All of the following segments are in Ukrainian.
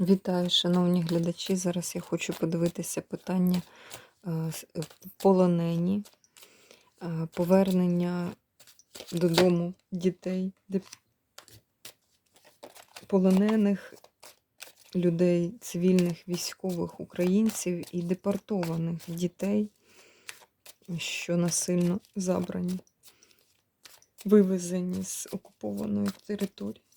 Вітаю, шановні глядачі. Зараз я хочу подивитися питання е, е, полонені, е, повернення додому дітей, полонених людей, цивільних військових українців і депортованих дітей, що насильно забрані, вивезені з окупованої території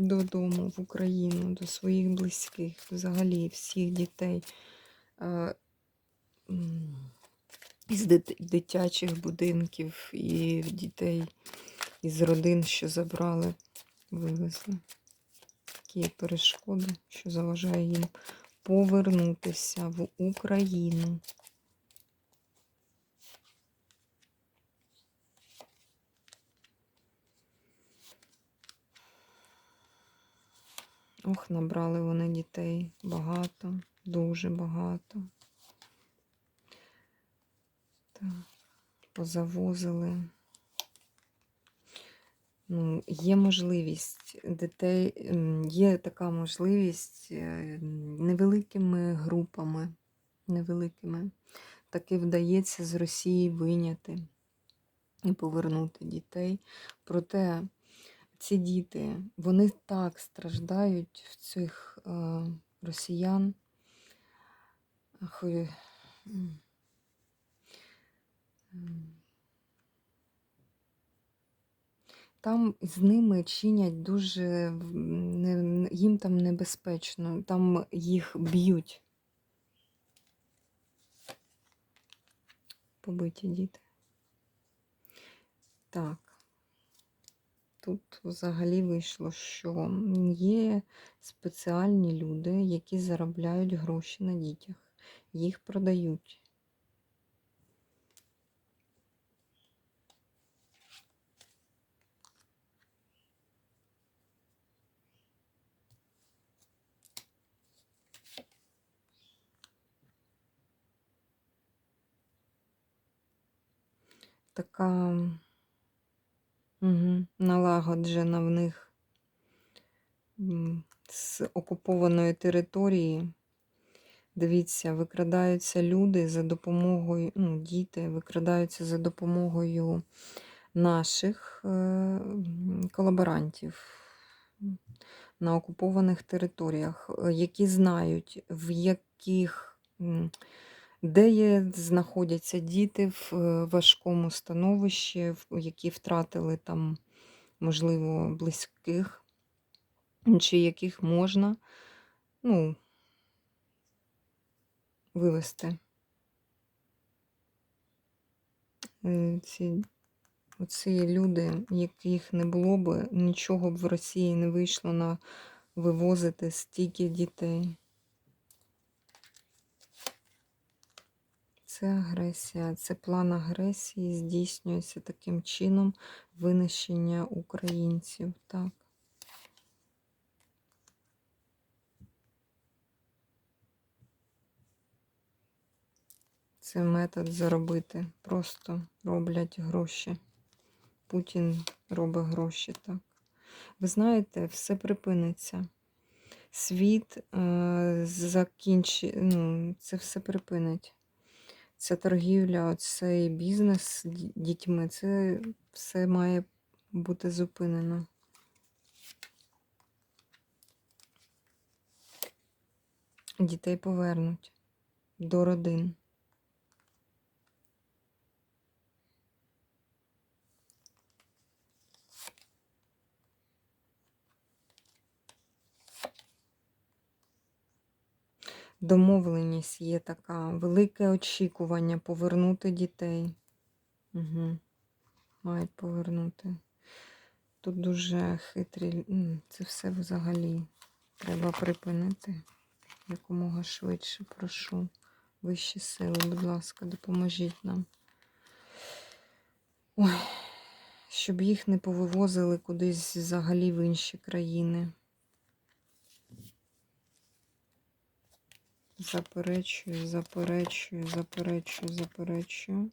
додому в Україну, до своїх близьких, взагалі всіх дітей е, із дитячих будинків і дітей із родин, що забрали, вивезли. Які перешкоди, що заважає їм повернутися в Україну. Ох, набрали вони дітей багато, дуже багато. Так, позавозили. Ну, є можливість дітей, є така можливість е, невеликими групами, невеликими. Таки вдається з Росії виняти і повернути дітей. Проте ці діти, вони так страждають в цих е, росіян. М. Там з ними чинять дуже не, їм там небезпечно, там їх б'ють. Побиті діти. Так. Тут взагалі вийшло, що є спеціальні люди, які заробляють гроші на дітях. Їх продають. Така угу, налагоджена в них з окупованої території. Дивіться, викрадаються люди за допомогою, ну, діти викрадаються за допомогою наших е, колаборантів на окупованих територіях, е, які знають, в яких, де знаходяться діти в е, важкому становищі, які втратили там, можливо, близьких, чи яких можна ну, вивести. Е, Ці, оці люди, яких не було б, нічого б в Росії не вийшло на вивозити стільки дітей. Це агресія, це план агресії здійснюється таким чином винищення українців. Так. Це метод заробити. Просто роблять гроші. Путін робить гроші, так. Ви знаєте, все припиниться. Світ е, закінчить, ну, це все припинить. Ця торгівля, цей бізнес дітьми, це все має бути зупинено. Дітей повернуть до родин. Домовленість є така, велике очікування повернути дітей. Угу. Мають повернути. Тут дуже хитрі, це все взагалі треба припинити якомога швидше. Прошу. Вищі сили, будь ласка, допоможіть нам. Ой, щоб їх не повивозили кудись взагалі в інші країни. Заперечую, заперечую, заперечую, заперечую.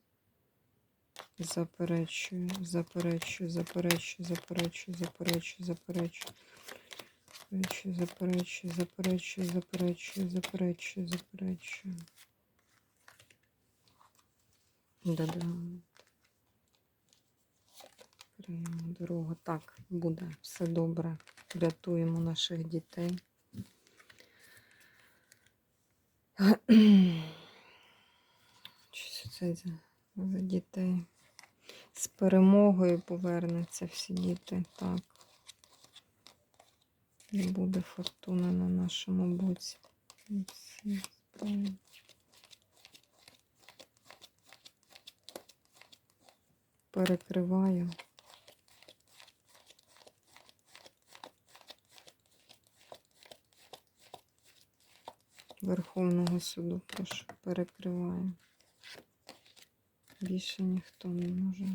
Заперечую, заперечую, заперечую, заперечую, заперечую, заперечую. Заперечую, заперечую, заперечую, заперечую, заперечую, заперечую. Да-да. Дорога. Так, буде все добре. Рятуємо наших дітей. Щось це за, за дітей. З перемогою повернуться всі діти. Так. І буде фортуна на нашому боці. Перекриваю. Верховного суду, прошу, перекриваю. Більше ніхто не може.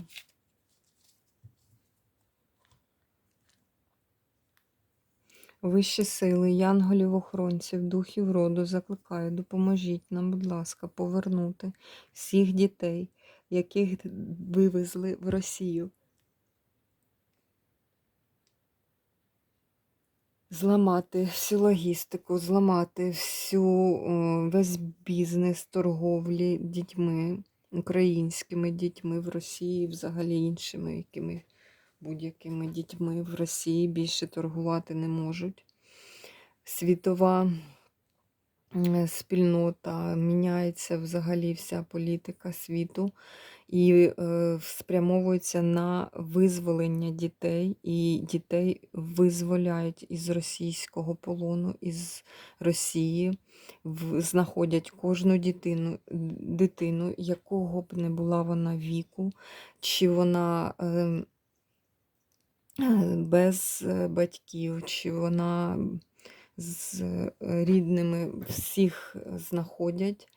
Вищі сили, янголів, охоронців, духів роду закликаю, допоможіть нам, будь ласка, повернути всіх дітей, яких вивезли в Росію. Зламати всю логістику, зламати всю, весь бізнес торговлі дітьми, українськими дітьми в Росії, взагалі іншими якими будь-якими дітьми в Росії більше торгувати не можуть. Світова спільнота міняється взагалі вся політика світу і е, спрямовується на визволення дітей, і дітей визволяють із російського полону, із Росії, знаходять кожну дитину, дитину, якого б не була вона віку, чи вона. Е, е, без е, батьків, чи вона з е, рідними всіх знаходять.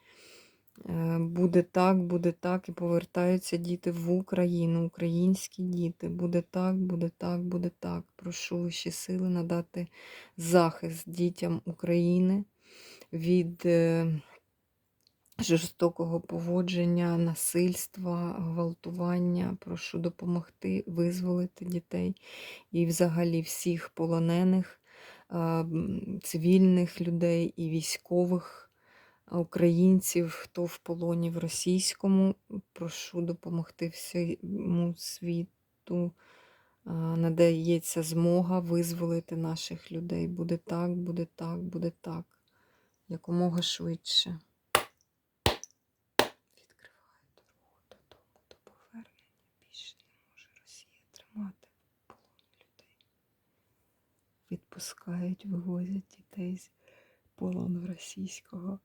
Е, Буде так, буде так, і повертаються діти в Україну, українські діти. Буде так, буде так, буде так. Прошу вищі сили надати захист дітям України від е, жорстокого поводження, насильства, гвалтування. Прошу допомогти визволити дітей і взагалі всіх полонених, цивільних людей і військових українців, хто в полоні в російському. Прошу допомогти всьому світу. Надається змога визволити наших людей. Буде так, буде так, буде так. Якомога швидше. Відкриваю дорогу додому до повернення. Більше не може Росія тримати в полоні людей. Відпускають, вивозять дітей з полону російського.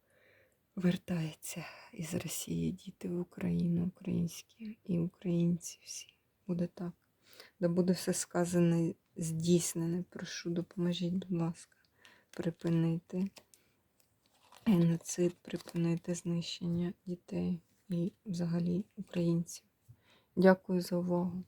Вертається із Росії діти в Україну, українські і українці всі. Буде так. Да буде все сказане, здійснене. Прошу, допоможіть, будь ласка, припинити геноцид, припинити знищення дітей і взагалі українців. Дякую за увагу.